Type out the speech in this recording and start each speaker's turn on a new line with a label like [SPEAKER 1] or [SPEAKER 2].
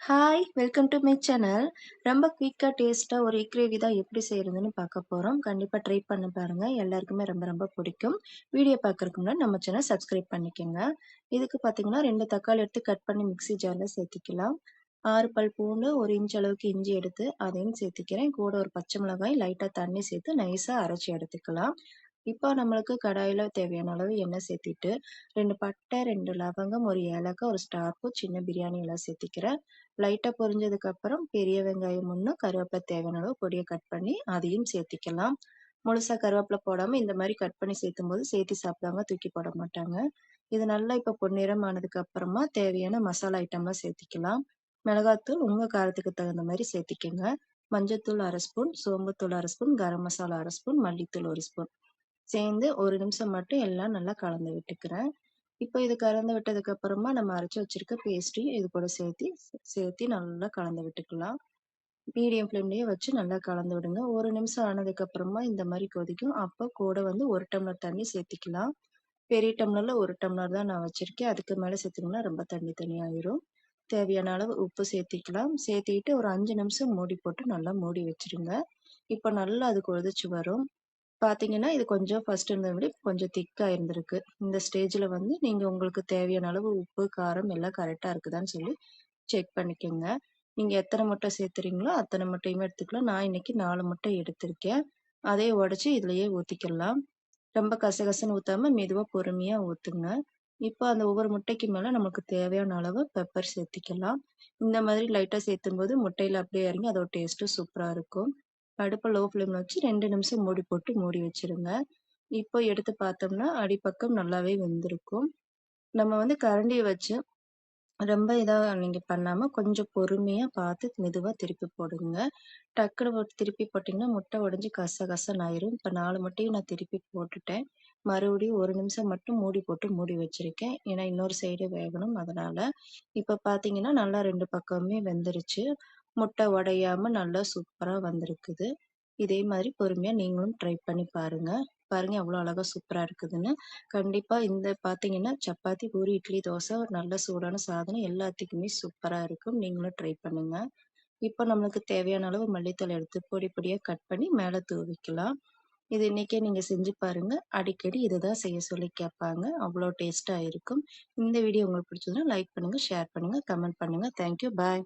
[SPEAKER 1] Hi welcome to my channel ரொம்ப குயிக்காக டேஸ்ட்டாக ஒரு இக்ரேவி கிரேவி தான் எப்படி செய்கிறதுன்னு பார்க்க போகிறோம் கண்டிப்பாக ட்ரை பண்ணி பாருங்கள் எல்லாருக்குமே ரொம்ப ரொம்ப பிடிக்கும். வீடியோ பார்க்குறதுக்கு முன்னாடி நம்ம சேனல் சப்ஸ்கிரைப் பண்ணிக்கோங்க. இதுக்கு பார்த்தீங்கன்னா ரெண்டு தக்காளி எடுத்து கட் பண்ணி மிக்ஸி ஜாரில் சேர்த்திக்கலாம். ஆறு பல் பூண்டு ஒரு இன்ச் அளவுக்கு இஞ்சி எடுத்து அதையும் சேர்த்திக்கிறேன். கூட ஒரு பச்சை மிளகாய் லைட்டாக தண்ணி சேர்த்து நைஸாக அரைச்சி எடுத்துக்கலாம். இப்போ நம்மளுக்கு கடாயில் தேவையான அளவு எண்ணெய் சேர்த்திட்டு ரெண்டு பட்டை ரெண்டு லவங்கம் ஒரு ஏலக்காய் ஒரு ஸ்டார் சின்ன பிரியாணி எல்லாம் சேர்த்திக்கிறேன். லைட்டாக பொரிஞ்சதுக்கப்புறம் பெரிய வெங்காயம் ஒன்று கருவேப்பிலை தேவையான அளவு பொடியை கட் பண்ணி அதையும் சேர்த்திக்கலாம். முழுசாக கருவேப்பிலை போடாமல் இந்த மாதிரி கட் பண்ணி சேர்த்தும் போது சேர்த்து சாப்பிடுவாங்க தூக்கி போட மாட்டாங்க. இது நல்லா இப்போ பொன்னிறம் ஆனதுக்கு அப்புறமா தேவையான மசாலா ஐட்டம்லாம் சேர்த்திக்கலாம். மிளகாத்தூள் உங்கள் காரத்துக்கு தகுந்த மாதிரி சேர்த்திக்கோங்க. மஞ்சத்தூள் அரை ஸ்பூன் சோம்புத்தூள் அரை ஸ்பூன் கரம் மசாலா அரை ஸ்பூன் மல்லித்தூள் ஒரு ஸ்பூன் சேர்ந்து ஒரு நிமிஷம் மட்டும் எல்லாம் நல்லா கலந்து விட்டுக்கிறேன். இப்போ இது கலந்து விட்டதுக்கு அப்புறமா நம்ம அரைச்சி வச்சிருக்க பேஸ்ட்டையும் இது கூட சேர்த்து சேர்த்து நல்லா கலந்து விட்டுக்கலாம். மீடியம் ஃப்ளேம்லேயே வச்சு நல்லா கலந்து விடுங்க. ஒரு நிமிஷம் ஆனதுக்கு அப்புறமா இந்த மாதிரி கொதிக்கும். அப்போ கூட வந்து ஒரு டம்ளர் தண்ணி சேர்த்திக்கலாம். பெரிய டம்ளரில் ஒரு டம்ளர் தான் நான் வச்சுருக்கேன். அதுக்கு மேலே சேர்த்திங்கன்னா ரொம்ப தண்ணி தண்ணி ஆயிரும் தேவையான அளவு உப்பு சேர்த்திக்கலாம். சேர்த்திட்டு ஒரு அஞ்சு நிமிஷம் மூடி போட்டு நல்லா மூடி வச்சுருங்க. இப்போ நல்லா அது கொதிச்சு வரும். பார்த்தீங்கன்னா இது கொஞ்சம் ஃபர்ஸ்ட் இருந்ததை விட கொஞ்சம் திக்காக இருந்திருக்கு. இந்த ஸ்டேஜில் வந்து நீங்கள் உங்களுக்கு தேவையான அளவு உப்பு காரம் எல்லாம் கரெக்டாக இருக்குதான்னு சொல்லி செக் பண்ணிக்கோங்க. நீங்கள் எத்தனை முட்டை சேர்த்துறீங்களோ அத்தனை முட்டையுமே எடுத்துக்கலாம். நான் இன்னைக்கு நாலு முட்டை எடுத்திருக்கேன். அதே உடச்சி இதுலேயே ஊற்றிக்கலாம் ரொம்ப கசகசன்னு ஊற்றாமல் மெதுவாக பொறுமையாக ஊற்றுங்க இப்போ அந்த ஒவ்வொரு முட்டைக்கு மேலே நமக்கு தேவையான அளவு பெப்பர் சேர்த்திக்கலாம். இந்த மாதிரி லைட்டாக சேர்த்தும் போது முட்டையில் அப்படியே இறங்கி அதோட டேஸ்ட்டும் சூப்பராக இருக்கும். அடுப்பை லோ ஃப்ளேமில் வச்சு ரெண்டு நிமிஷம் மூடி போட்டு மூடி வச்சுருங்க. இப்போ எடுத்து பார்த்தோம்னா அடிப்பக்கம் நல்லாவே வெந்திருக்கும். நம்ம வந்து கரண்டியை வச்சு ரொம்ப இதாக நீங்கள் பண்ணாமல் கொஞ்சம் பொறுமையாக பார்த்து மெதுவாக திருப்பி போடுங்க. டக்குனு திருப்பி போட்டிங்கன்னா முட்டை உடஞ்சி கச கசன்னு ஆயிரும். இப்போ நாலு முட்டையும் நான் திருப்பி போட்டுட்டேன். மறுபடியும் ஒரு நிமிஷம் மட்டும் மூடி போட்டு மூடி வச்சுருக்கேன். ஏன்னா இன்னொரு சைடு வேகணும். அதனால் இப்போ பார்த்தீங்கன்னா நல்லா ரெண்டு பக்கமுமே வெந்துருச்சு. முட்டை உடையாம நல்லா சூப்பராக வந்திருக்குது. இதே மாதிரி பொறுமையாக நீங்களும் ட்ரை பண்ணி பாருங்கள் பாருங்கள் எவ்வளோ அழகாக சூப்பராக இருக்குதுன்னு. கண்டிப்பாக இந்த பார்த்தீங்கன்னா சப்பாத்தி பூரி இட்லி தோசை ஒரு நல்ல சூடான சாதனம் எல்லாத்துக்குமே சூப்பராக இருக்கும். நீங்களும் ட்ரை பண்ணுங்கள் இப்போ நம்மளுக்கு தேவையான அளவு மல்லித்தலை எடுத்து பொடி பொடியாக கட் பண்ணி மேலே தூவிக்கலாம். இது இன்றைக்கே நீங்கள் செஞ்சு பாருங்கள் அடிக்கடி இதை தான் செய்ய சொல்லி கேட்பாங்க. அவ்வளோ டேஸ்ட்டாக இருக்கும். இந்த வீடியோ உங்களுக்கு பிடிச்சதுன்னா லைக் பண்ணுங்கள் ஷேர் பண்ணுங்கள் கமெண்ட் பண்ணுங்கள் தேங்க்யூ பாய்